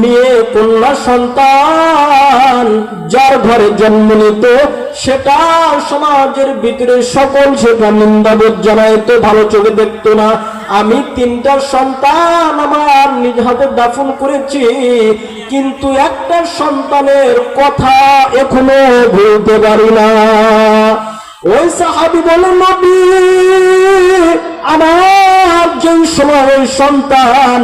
মেয়ে কন্যা সন্তান, যার ঘরে জন্ম নিত, সেটা সমাজের ভিতরে সকল সেটা নিন্দাবোধ জানাইতো, ভালো চোখে দেখতো না। আমি তিনটা সন্তান আমার নিজ হাতে দাফন করেছি, কিন্তু একটা সন্তানের কথা এখনও ভুলতে পারি না। ওই সাহাবি বলে, নবী আমার যে সময় সন্তান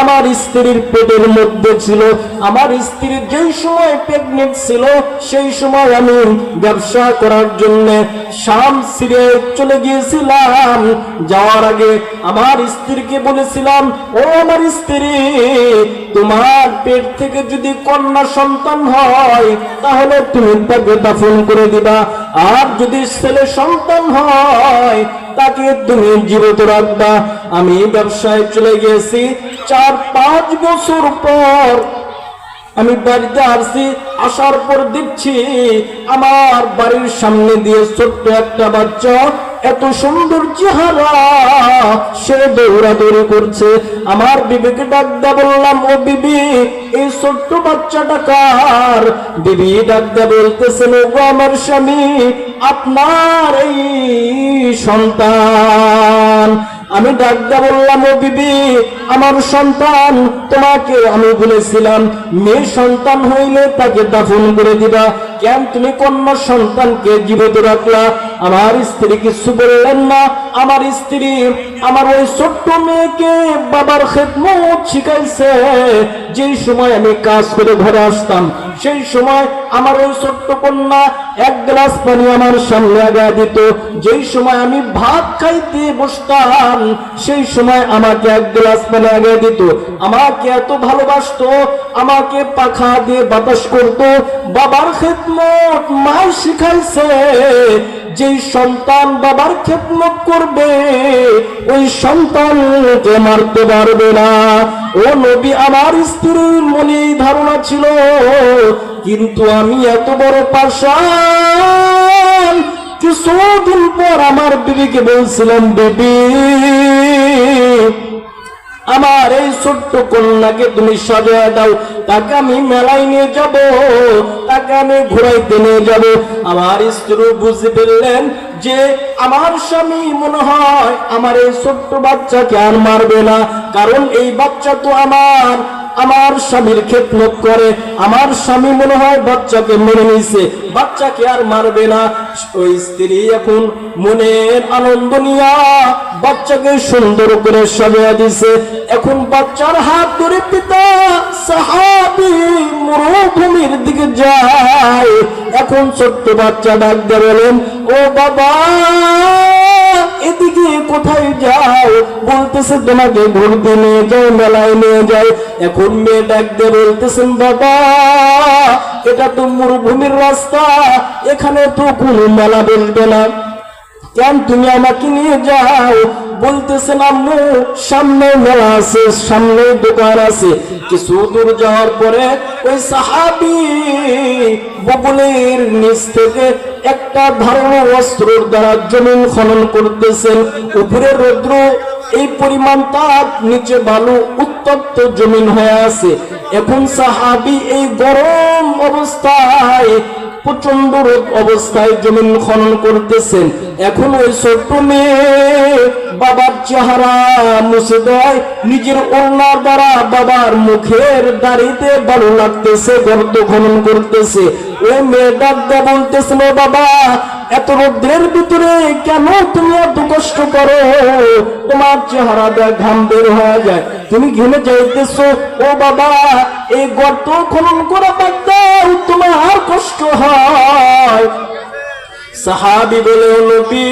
আমার স্ত্রীর পেটের মধ্যে ছিল, আমার স্ত্রীর যে সময় প্রেগনেন্ট ছিল, সেই সময় আমি ব্যবসা করার জন্য শাম সিরে চলে গিয়েছিলাম। যাওয়ার আগে আমার স্ত্রীকে বলেছিলাম, ও আমার স্ত্রী, তোমার পেট থেকে যদি কন্যা সন্তান হয়, তাহলে তুমি তাকে দাফন করে দিবা। আর যদি ছেলে সন্তান হয়, তাকে তুমি জীবিত রাখবা। আমি ব্যবসায় চলে গেছি চার পাঁচ বছর পর আমি বাড়িতে আসছি, আসার পর দেখছি আমার বাড়ির সামনে দিয়ে ছোট্ট একটা বাচ্চা এত সুন্দর চেহারা সে দৌড়াদৌড়ি করছে। আমার বিবিকে ডাকদা বললাম, ও বিবি, এই ছোট্ট বাচ্চাটা কার? বিবি ডাকদা বলতেছেন, ও আমার স্বামী, আপনার এই সন্তান। আমি ডাকদা বললাম, ও বিবি, আমার সন্তান, তোমাকে আমি বলেছিলাম, মেয়ে সন্তান হইলে তাকে দাফন করে দিবা। কেন তুমি কন্যা সন্তানকে জীবিত রাখলা। আমার স্ত্রী কিছু বললেন না। আমার স্ত্রী আমার ওই ছোট্ট মেয়েকে বাবার খেদমত শিখাইছে। যেই সময় আমি কাজ করে ঘরে আসতাম, সেই সময় আমার ওই ছোট্ট কন্যা এক গ্লাস পানি আমার সামনে আগায় দিত। যেই সময় আমি ভাত খাইতে বসতাম, সেই সময় আমাকে এক গ্লাস পানি আগায় দিত। আমাকে এত ভালোবাসতো, আমাকে পাখা দিয়ে বাতাস করত। বাবার খেদমত মা শিখাইছে, যেই সন্তান বাবার খেদমত করবে, ওই সন্তান সন্তানকে মারতে পারবে না। ও নবী, আমার স্ত্রীর মনে ধারণা ছিল, কিন্তু আমি এত বড় পাশান কিছুদিন পর আমার বিবিকে বলছিলাম, বিবি আমার এই ছোট্ট কন্যাকে তুমি সাজায় দাও। তাকে আমি মেলায় নিয়ে যাব, তাকে আমি ঘুরাইতে নিয়ে যাব। আমার স্ত্রী বুঝে ফেললেন যে আমার স্বামী মনে হয় আমার এই ছোট্ট বাচ্চাকে আর মারবে না, কারণ এই বাচ্চা তো আমার। আমার স্বামীর খেদমত করে, আমার স্বামী মনে হয় বাচ্চাকে মেনে নিছে বাচ্চাকে আর মারবে না। ওই স্ত্রী এখন মনের আনন্দ নিয়া বাচ্চাকে সুন্দর করে সাজিয়ে দিছে। এখন বাচ্চার হাত ধরে পিতা সাহাবি মরুভূমির দিকে যায়। এখন ছোট্ট বাচ্চা ডাক বলেন, ও বাবা এদিকে কোথায় যাও? বলতেছে, তোমাকে ঘুরতে নিয়ে যাও, মেলায় নিয়ে যাও। এখন মেয়ে ডাকতে বলতেছেন, বাবা, এটা তো মরুভূমির রাস্তা। এখানে তো কোনো মেলা বলবে না। কেন তুমি আমাকে নিয়ে যাও। বলতেছেন আম্মু সামনে মেলা আছে, সামনে দোকান আছে। কিছু দূর যাওয়ার পরে ওই সাহাবি বগলের নিচ থেকে একটা ধারণা অস্ত্রের দ্বারা জমিন খনন করতেছেন। উপরে রৌদ্র, এই পরিমাণ তাপ, নিচে বালু উত্তপ্ত জমিন হয়ে আছে। এখন সাহাবি এই গরম অবস্থায় প্রচণ্ড রোদ অবস্থায় জমিন খনন করতেছেন। এখন ওই ছোট্ট মেয়ে বাবার চেহারা মুছে দেয়। নিজের ওড়নার দ্বারা বাবার মুখের দাড়িতে ভালো লাগতেছে, গর্ত খনন করতেছে। ওই মেয়ে ডাক্তার বলতেছিল বাবা, এত রোদ্রের ভিতরে কেন তুমি এত কষ্ট করো? তোমার চেহারা দেখ, ঘাম বের হয়ে যায়। তুমি ঘেমে যাইতেছো। ও বাবা, এই গর্ত খনন করা বাদ দাও তোমার কষ্ট হয়। সাহাবি বলে নবী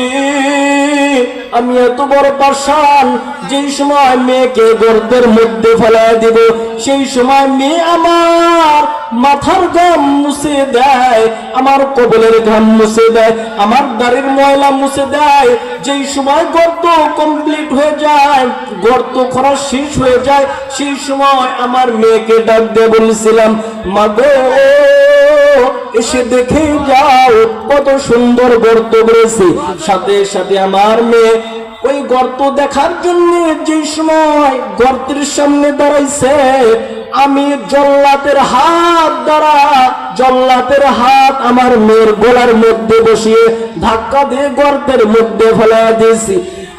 আমি এত বড় পাশান যেই সময় মেয়েকে গর্তের মধ্যে ফেলায় দিব, সেই সময় মেয়ে আমার মাথার ঘাম মুছে দেয়, আমার কবলের ঘাম মুছে দেয়, আমার দাড়ির ময়লা মুছে দেয়। যেই সময় গর্ত কমপ্লিট হয়ে যায়, গর্ত করা শেষ হয়ে যায়, সেই সময় আমার মেয়েকে ডাক দিয়ে বলেছিলাম মাগো এসে দেখে যাও, কত সুন্দর গর্ত করেছে। সাথে সাথে আমার মেয়ে ওই গর্ত দেখার জন্য যে সময় গর্তের সামনে দাঁড়াইছে, আমি জল্লাতের হাত দ্বারা জল্লাতের হাত আমার মেয়ের গোলার মধ্যে বসিয়ে ধাক্কা দিয়ে গর্তের মধ্যে ফেলা দিয়েছি।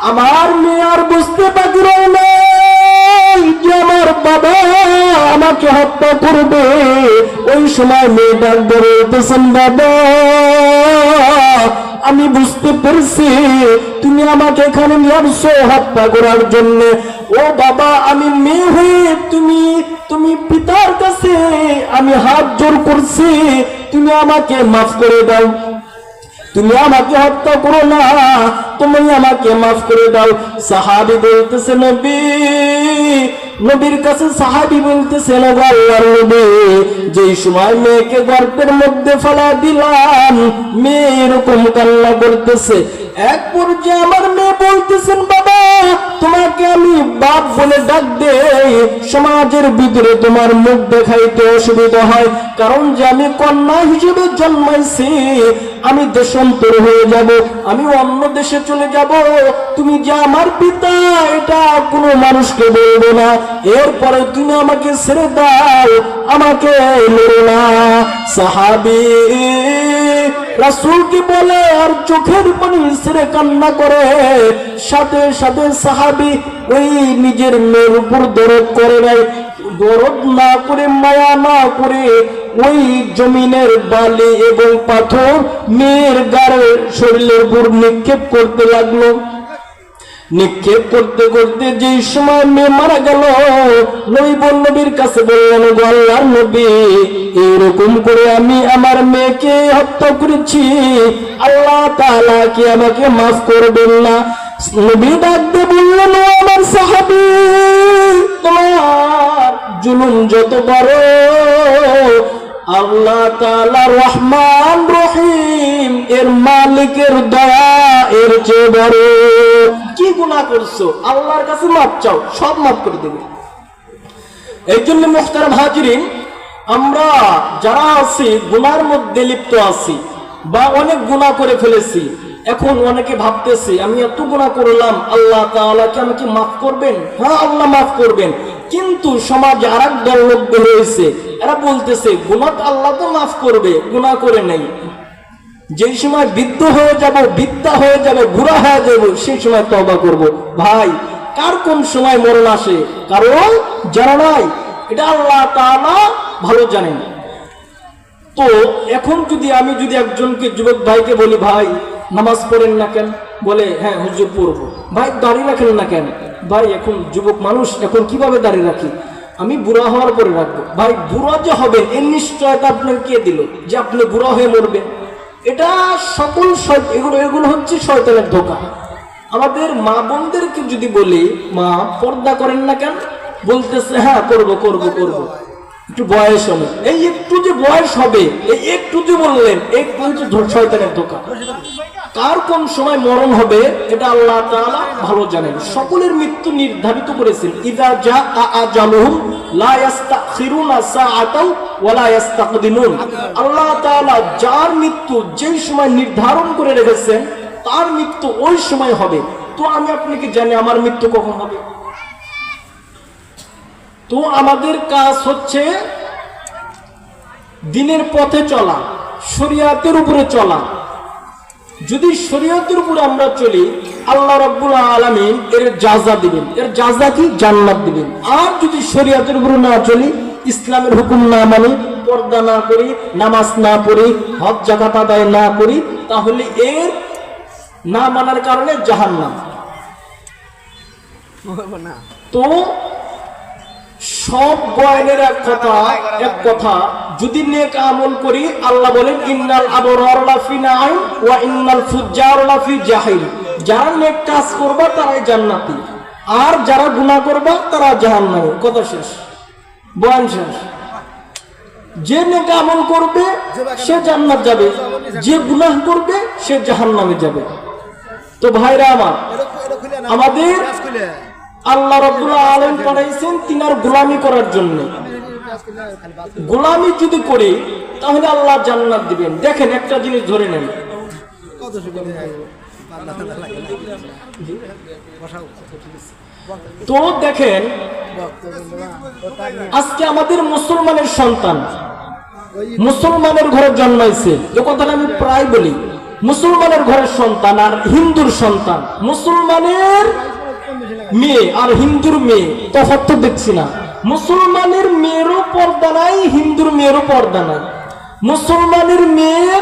আমার মেয়ে আর বুঝতে পারি যে আমার বাবা আমাকে হত্যা করবে। ওই সময় মেয়ে ডাক বাবা, আমি বুঝতে পেরেছি তুমি আমাকে এখানে নিয়ে হত্যা করার জন্য। ও বাবা, আমি মেয়ে হয়ে তুমি তুমি পিতার কাছে আমি হাত জোর করছি। তুমি আমাকে মাফ করে দাও। তুমি আমাকে হত্যা করো না, তুমি আমাকে মাফ করে দাও। সাহাবি বলতেছে, নবী, নবীর কাছে সাহাবি বলতেছে যেই সময় মেয়েকে গর্তের মধ্যে ফেলা দিলাম, মেয়ে এরকম কান্না করতেছে। এক পর্যায়ে আমার মেয়ে বলতেছেন, বাবা, তোমাকে আমি বাপ বলে ডাক দেই। সমাজের ভিতরে তোমার মুখ দেখাইতে অসুবিধা হয়। কারণ যে আমি কন্যা হিসেবে জন্মাইছি, আমি দেশান্তর হয়ে যাব, আমি অন্য দেশে চলে যাব। তুমি যে আমার পিতা, এটা কোনো মানুষকে বলব না। এরপরে তুমি আমাকে ছেড়ে দাও, আমাকে না। সাহাবি রাসূলকে বলে? আর চোখের পানি ছেড়ে কান্না করে। সাথে সাথে সাহাবি ওই নিজের মেয়ের উপর দরদ করে নেয় দরদ না করে, মায়া না করে ওই জমিনের বালি এবং পাথর মেয়ের গাড়ে শরীরের উপর নিক্ষেপ করতে লাগল। নিক্ষেপ করতে করতে যে সময় মেয়ে মারা গেল নবী নবীর কাছে বললেন, গো আল্লাহর নবী, এরকম করে আমি আমার মেয়েকে হত্যা করেছি। আল্লাহ তালা কি আমাকে মাফ করবেন না? নবী ডাকতে বললেন আমার সাহাবী, তোমার জুলুম যত বড়, আল্লাহ তাআলা রহমান রহিম, এর মালিকের দয়া এর চেয়ে বড়। কি গুনাহ করছ, আল্লাহর কাছে মাপ চাও, সব মাফ করে দেবে। এই জন্য মুখতারাম হাজিরিন আমরা যারা আছি, গুনার মধ্যে লিপ্ত আছি বা অনেক গুনাহ করে ফেলেছি, এখন অনেকে ভাবতেছি, আমি এত গুনাহ করলাম, আল্লাহ তাআলা কি আমাকে মাফ করবেন? হ্যাঁ আল্লাহ মাফ করবেন। কিন্তু সমাজ আর এক দল লোক হয়েছে, এরা বলতেছে, গুনাহ তো আল্লাহ তো মাফ করবে, গুনাহ করে নেই। যেই সময় বৃদ্ধ হয়ে যাব বিদ্যা হয়ে যাবে, বুড়া হয়ে যাব, সেই সময় তবা করব। ভাই, কার কোন সময় মরণ আসে? কারণ জানা নাই। এটা আল্লাহ তাআলা ভালো জানেন। তো এখন যদি আমি যদি একজনকে যুবক ভাইকে বলি, ভাই, নামাজ পড়েন না কেন? বলে হ্যাঁ হুজুর, পড়ব। ভাই, দাঁড়িয়ে রাখেন না কেন? ভাই, এখন যুবক মানুষ, এখন কীভাবে দাঁড়িয়ে রাখি? আমি বুড়া হওয়ার পরে রাখব। ভাই, বুড়া যে হবেন এর নিশ্চয়তা আপনার কে দিল? যে আপনি বুড়া হয়ে মরবেন। এটা সকল এগুলো এগুলো হচ্ছে শয়তানের ধোকা। আমাদের মা বোনদেরকে যদি বলি, মা, পর্দা করেন না কেন? বলতেছে হ্যাঁ করব করব করব। একটু বয়স হবে এই একটু যে বয়স হবে, এই একটু যে বললেন, এই হচ্ছে শয়তানের ধোকা। কার কোন সময় মরণ হবে, এটা আল্লাহ তাআলা ভালো জানেন। সকলের মৃত্যু নির্ধারিত করেছেন। ইদা আল্লাহ যার মৃত্যু যেই সময় নির্ধারণ করে রেখেছেন, তার মৃত্যু ওই সময় হবে। তো আমি আপনাকে জানি আমার মৃত্যু কখন হবে? তো আমাদের কাজ হচ্ছে দিনের পথে চলা, শরিয়াতের উপরে চলা। যদি শরীয়তের উপরে আমরা চলি আল্লাহ রাব্বুল আলামিন এর জাজা দিবেন। এর জাজা কি? জান্নাত দিবেন। আর যদি শরীয়তের উপরে না চলি ইসলামের হুকুম না মানি পর্দা না করি নামাজ না পড়ি হজ জাকাত আদায় না করি তাহলে এর না মানার কারণে জাহান্নাম। তো সব বয়ানের এক কথা এক কথা। যদি নেক আমল করি আল্লাহ বলেন ইন্নাল আবরার লাফি নাঈম ওয়া ইন্নাল ফুজ্জার লাফি জাহিম যারা নেক কাজ করবা তারাই জান্নাতি। আর যারা গুনাহ করবা তারা জাহান্নামে। কথা শেষ। বয়ান শেষ। যে নেক আমল করবে সে জান্নাত যাবে। যে গুনাহ করবে সে জাহান্নামে যাবে। তো ভাইরা আমার আমাদের আল্লাহ রব্বুল্লাহ আলম পাঠাইছেন তিনার গোলামি করার জন্য। গোলামি যদি করি, তাহলে আল্লাহ জান্নাত দিবেন। দেখেন, একটা জিনিস ধরে নেন। তো দেখেন, আজকে আমাদের মুসলমানের সন্তান, মুসলমানের ঘরে জন্মাইছে। এ কথাটা আমি প্রায় বলি। মুসলমানের ঘরের সন্তান আর হিন্দুর সন্তান। মুসলমানের মেয়ে আর হিন্দুর মেয়ে তফাত তো দেখছি না। মুসলমানের মেয়েরও পর্দা নাই, হিন্দুর মেয়েরও পর্দা নাই। মুসলমানের মেয়ে